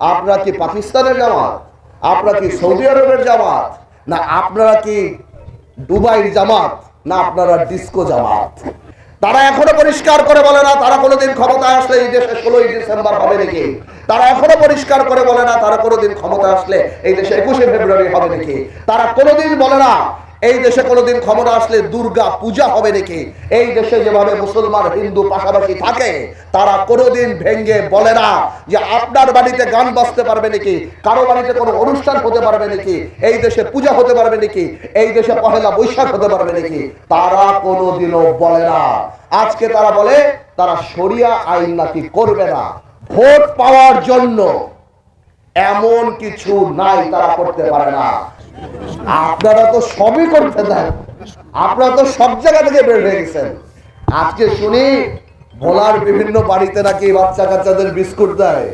আপনারা কি পাকিস্তানের জামাত? আপনারা কি সৌদি আরবের জামাত? না, আপনারা কি দুবাইয়ের জামাত? না, আপনারা ডিস্কো জামাত? তারা এখনও পরিষ্কার করে বলে না, তারা কোনোদিন ক্ষমতায় আসলে এই দেশে ষোলোই ডিসেম্বর হবে নাকি? তারা এখনও পরিষ্কার করে বলে না, তারা কোনোদিন ক্ষমতা আসলে এই দেশে একুশে ফেব্রুয়ারি হবে নাকি? তারা কোনোদিন বলে না এই দেশে কোনোদিন ক্ষমতা আসলে দুর্গা পূজা হবে নাকি? এই দেশে যেভাবে মুসলমান, হিন্দু পাশাপাশি থাকে, তারা কোনোদিন ভেঙ্গে বলে না যে আপনার বাড়িতে গান বাজতে পারবে নাকি? কারও বাড়িতে কোনো অনুষ্ঠান হতে পারবে নাকি? এই দেশে পূজা হতে পারবে নাকি? এই দেশে পহেলা বৈশাখ হতে পারবে নাকি? তারা কোনোদিনও বলে না। আজকে তারা বলে, তারা শরিয়া আইন নাকি করবে না? ভোট পাওয়ার জন্য এমন কিছু নাই তারা করতে পারে না। আপনারা তো সবই করতে দেন আপনারা তো সব জায়গা থেকে বের হয়ে গেছেন। আজকে শুনি, ভোলার বিভিন্ন বাড়িতে নাকি বাচ্চা কাচ্চাদের বিস্কুট দেয়।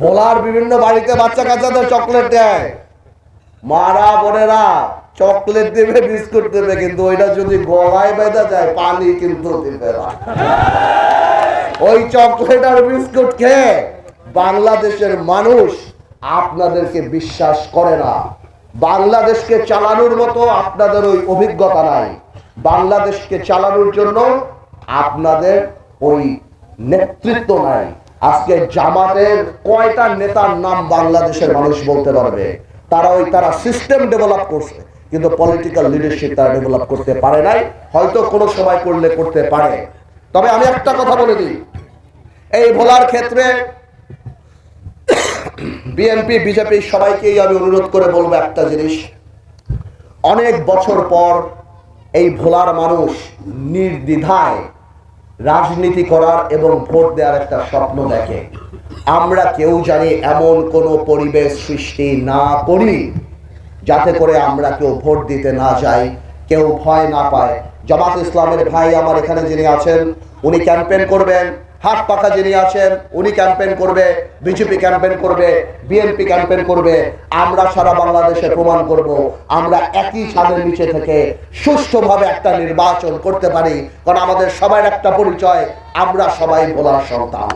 ভোলার বিভিন্ন বাড়িতে বাচ্চা কাচ্চাদের চকলেট দেয়। মারা বোনেরা চকলেট দেবে, বিস্কুট দেবে, কিন্তু ওইটা যদি গলায় বেঁধে যায়, পানি কিন্তু দেবে না। ওই চকলেট আর বিস্কুট খেয়ে বাংলাদেশের মানুষ আপনাদেরকে বিশ্বাস করে না। বাংলাদেশকে চালানোর মতো আপনাদের ওই অভিজ্ঞতা নাই। বাংলাদেশকে চালানোর জন্য আপনাদের ওই নেতৃত্ব নাই। আজকে জামাতের কয়টা নেতার নাম বাংলাদেশের মানুষ বলতে পারবে? তারা ওই তারা সিস্টেম ডেভেলপ করছে, কিন্তু পলিটিক্যাল লিডারশিপ তারা ডেভেলপ করতে পারে নাই। হয়তো কোনো সময় করলে করতে পারে। তবে আমি একটা কথা বলে দিই। এই ভোলার ক্ষেত্রে বিএনপি, বিজেপি সবাইকেই আমি অনুরোধ করে বলব একটা জিনিস। অনেক বছর পর এই ভোলার মানুষ নির্দ্বিধায় রাজনীতি করার এবং ভোট দেওয়ার একটা স্বপ্ন দেখে। আমরা কেউ জানি এমন কোনো পরিবেশ সৃষ্টি না করি যাতে করে আমরা কেউ ভোট দিতে না যাই, কেউ ভয় না পায়। জামাত ইসলামের ভাই আমার এখানে যিনি আছেন, উনি ক্যাম্পেন করবেন। হাত পাখা যিনি আছেন, উনি ক্যাম্পেইন করবে, বিজেপি ক্যাম্পেইন করবে, বিএনপি ক্যাম্পেন করবে। আমরা সারা বাংলাদেশে প্রমাণ করব, আমরা একই ছাদের নিচে থেকে সুষ্ঠুভাবে একটা নির্বাচন করতে পারি। কারণ আমাদের সবার একটা পরিচয়, আমরা সবাই বলার সন্তান।